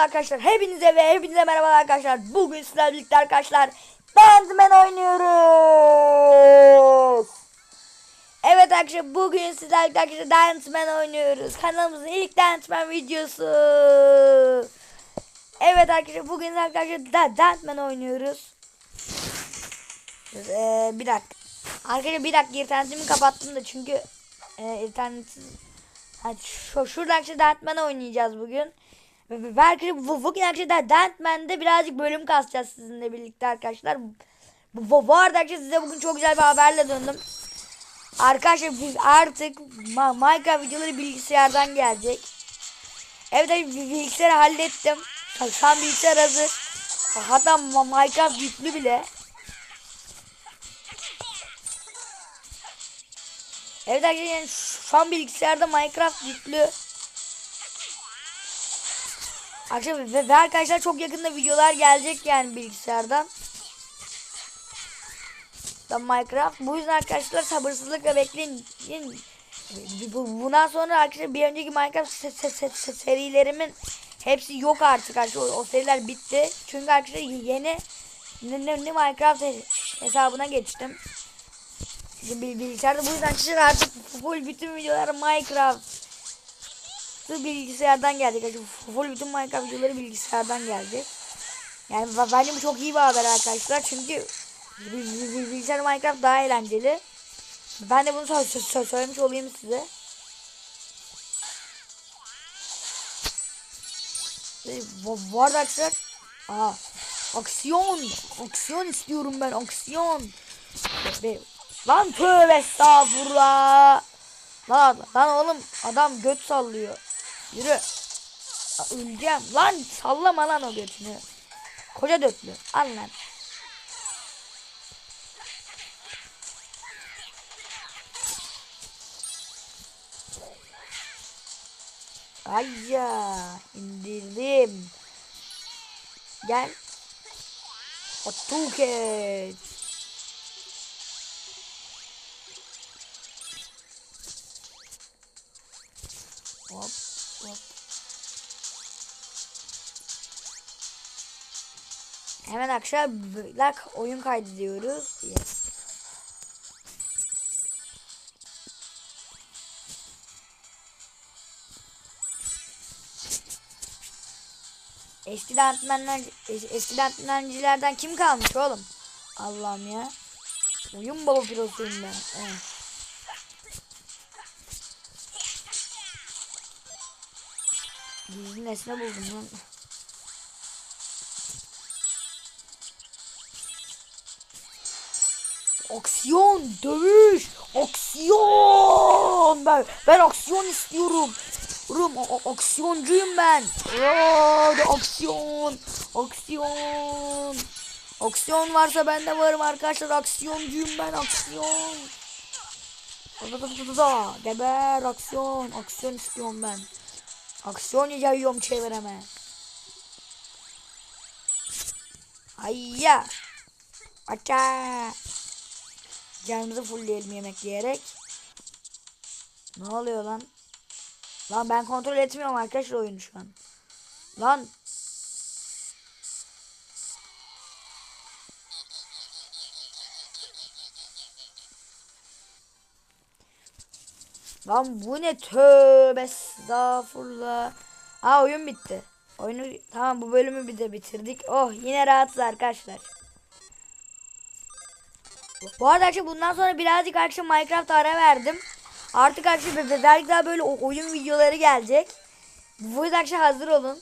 Arkadaşlar hepinize ve hepinize merhaba arkadaşlar. Bugün sizlerle birlikte arkadaşlar Bandman oynuyoruz. Evet arkadaşlar bugün sizlerle birlikte arkadaşlar Danceman oynuyoruz. Kanalımızın ilk Danceman videosu. Evet arkadaşlar bugün arkadaşlar da Danceman oynuyoruz. Ee, bir dakika. Arkadaşlar bir dakika internetimi kapattım da çünkü e, internet Hadi şu, şurada arkadaşlar Dantman oynayacağız bugün. Bu, bugün arkadaşlar Dantman'de birazcık bölüm kasacağız sizinle birlikte arkadaşlar. Bu, bu, arada arkadaşlar size bugün çok güzel bir haberle döndüm. Arkadaşlar biz artık Minecraft videoları bilgisayardan gelecek. Evet bilgisayarı hallettim. Şu- an bilgisayar hazır. Hatta Minecraft yüklü bile. Evet arkadaşlar yani şu an bilgisayarda Minecraft yüklü. Arkadaşlar ve, ve arkadaşlar çok yakında videolar gelecek yani bilgisayardan. Da Minecraft. Bu yüzden arkadaşlar sabırsızlıkla bekleyin. Bundan sonra arkadaşlar bir önceki Minecraft se- se- se- se- serilerimin hepsi yok artık arkadaşlar. O, o seriler bitti. Çünkü arkadaşlar yeni ne, ne, ne Minecraft hesabına geçtim. Bizim bil- bilgisayarda bu yüzden arkadaşlar artık full bütün videolar Minecraft. Bu bilgisayardan gelecek. arkadaşlar. Full bütün Minecraft videoları bilgisayardan gelecek. Yani bence bu çok iyi bir haber arkadaşlar. Çünkü bil- bil- bil- bilgisayar Minecraft daha eğlenceli. Ben de bunu sö- sö- sö- söylemiş olayım size. Ve Bu, bu arada arkadaşlar Aa, aksiyon aksiyon istiyorum ben aksiyon be- Lan tövbe estağfurullah. Lan, lan oğlum adam göt sallıyor. Yürü. Öleceğim. Lan sallama lan o götünü. Koca dötlü. Al lan. Ayya indirdim. Gel. Atuket. Hop Hemen akşam bak oyun kaydediyoruz. Yes. Eski dantmenler eski dantmencilerden kim kalmış oğlum? Allah'ım ya. Oyun baba pirosuyum ben. Evet. Gizli nesne buldum lan. Aksiyon, dövüş, aksiyon. Ben ben aksiyon istiyorum. Rum, aksiyoncuyum ben. Hadi aksiyon, aksiyon. Aksiyon varsa ben de varım arkadaşlar. Aksiyoncuyum ben, aksiyon. Da da da da da. Geber aksiyon, aksiyon istiyorum ben. Aksiyon yayıyorum çevreme. Hayya. Aça. Canımızı fullleyelim yemek yiyerek. Ne oluyor lan? Lan ben kontrol etmiyorum arkadaşlar oyunu şu an. Lan. Lan bu ne tövbe estağfurullah. Aa oyun bitti. Oyunu tamam bu bölümü bir de bitirdik. Oh yine rahatız arkadaşlar. Bu arada arkadaşlar bundan sonra birazcık arkadaşlar Minecraft ara verdim. Artık arkadaşlar belki daha böyle oyun videoları gelecek. Bu yüzden arkadaşlar hazır olun.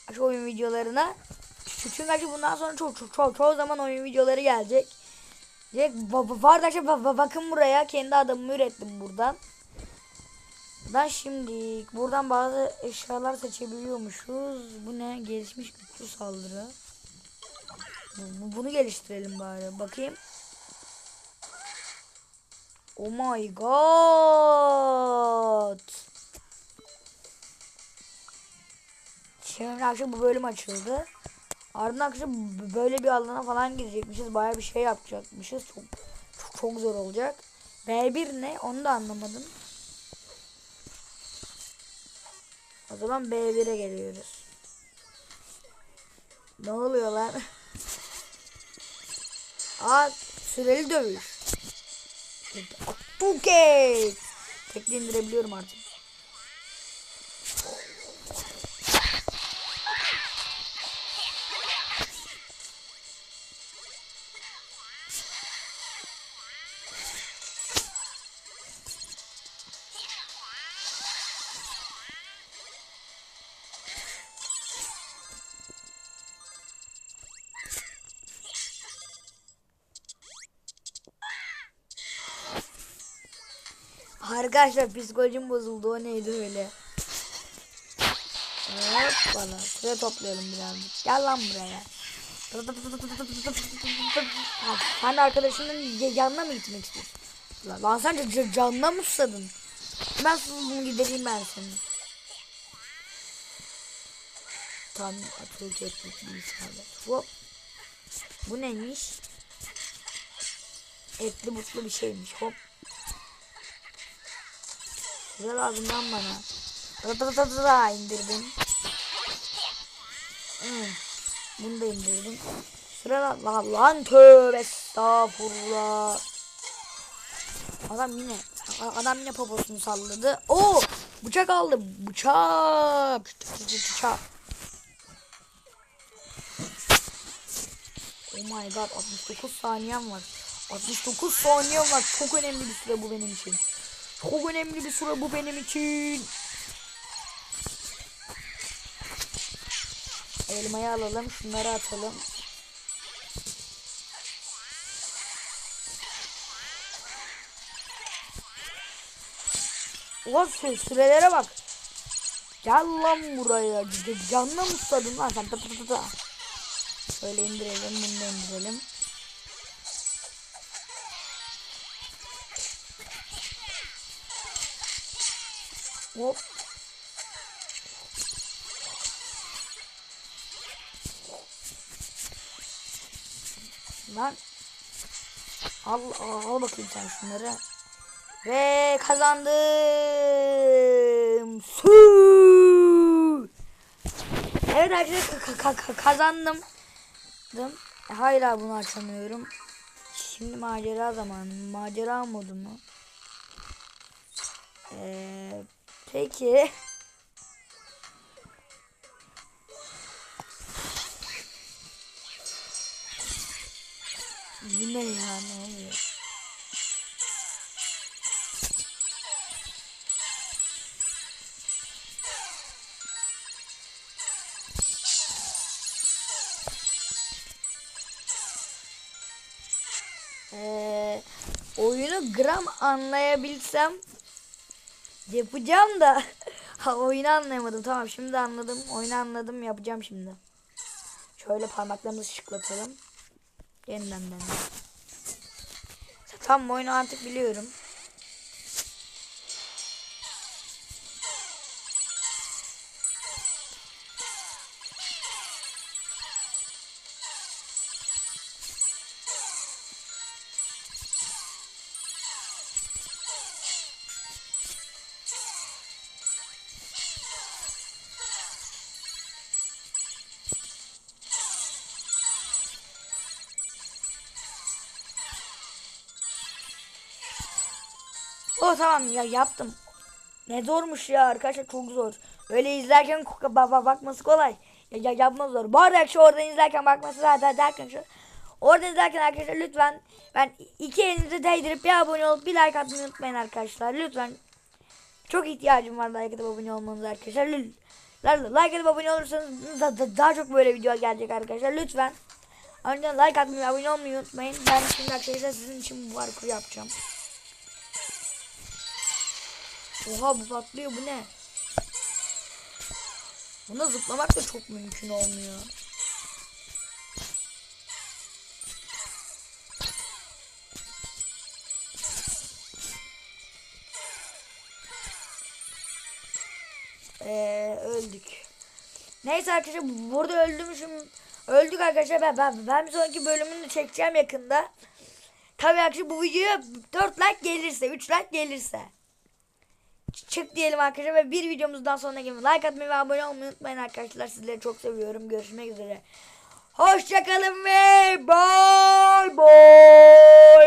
Arkadaşlar oyun videolarına. Çünkü arkadaşlar bundan sonra çok çok çok çoğu zaman oyun videoları gelecek. Direkt arada arkadaşlar ba- ba- bakın buraya kendi adamımı ürettim buradan. Ben şimdi buradan bazı eşyalar seçebiliyormuşuz. Bu ne? Gelişmiş güçlü saldırı. Bu- bu- Bunu geliştirelim bari. Bakayım. Oh my god. Şimdi akşam bu bölüm açıldı. Ardından akşam böyle bir alana falan gidecekmişiz. Baya bir şey yapacakmışız. Çok çok, çok zor olacak. B1 ne? Onu da anlamadım. O zaman B1'e geliyoruz. Ne oluyor lan? Aa süreli dövüş. Bu kez. Tekli indirebiliyorum artık. Arkadaşlar psikolojim bozuldu. O neydi öyle? Hop bana. Süre toplayalım birazcık. Gel lan buraya. Sen arkadaşının yanına mı gitmek istiyorsun? Lan, lan sen canına mı susadın? Ben susuzluğumu gidereyim ben seni. Tam atıl teknik bir isabet. Hop. Bu neymiş? Etli butlu bir şeymiş. Hop. Süre lazım lan bana. Rıdırıdırıdıra indirdim. Hmm. Bunu da indirdim. Süre lan, lan, tövbe estağfurullah. Adam yine adam yine poposunu salladı. Oo bıçak aldı. Bıçak. Bıçak. Oh my god 69 saniyem var. 69 saniyem var. Çok önemli bir süre bu benim için. Çok önemli bir süre bu benim için. Elmayı alalım. Şunları atalım. Ulan sü- sürelere bak. Gel lan buraya. Canına mı lan sen? Tı tı tı tı. Şöyle indirelim. Bunu indirelim. Hop. Lan. Al, al, al bakayım sen şunları. Ve kazandım. Su. Evet arkadaşlar ka- ka- ka- kazandım. Dım. Hala bunu açamıyorum. Şimdi macera zamanı. Macera modu mu? Ee, peki. Bu ne ya ne oluyor? Ee, oyunu gram anlayabilsem yapacağım da ha, oyunu anlayamadım. Tamam şimdi anladım. Oyunu anladım yapacağım şimdi. Şöyle parmaklarımızı şıklatalım. Yeniden deneyelim. Tamam oyunu artık biliyorum. O tamam ya yaptım. Ne zormuş ya arkadaşlar çok zor. Öyle izlerken ko- ba- ba- bakması kolay. Ya, ya yapma zor. Bu arada şu oradan izlerken bakması zaten derken şu. Orada izlerken arkadaşlar lütfen ben iki elinizi değdirip bir abone olup bir like atmayı unutmayın arkadaşlar. Lütfen. Çok ihtiyacım var like atıp abone olmanız arkadaşlar. Lü- la- Like atıp abone olursanız da, da- daha çok böyle video gelecek arkadaşlar. Lütfen. Önceden like atmayı abone olmayı unutmayın. Ben şimdi arkadaşlar sizin için bu parkuru yapacağım. Oha bu patlıyor bu ne? Buna zıplamak da çok mümkün olmuyor. Ee, öldük. Neyse arkadaşlar burada öldürmüşüm. Öldük arkadaşlar ben, ben, ben bir sonraki bölümünü çekeceğim yakında. Tabii arkadaşlar bu videoya 4 like gelirse 3 like gelirse çık diyelim arkadaşlar ve bir videomuzdan sonra gelin. Like atmayı ve abone olmayı unutmayın arkadaşlar. Sizleri çok seviyorum. Görüşmek üzere. Hoşçakalın ve bay bay.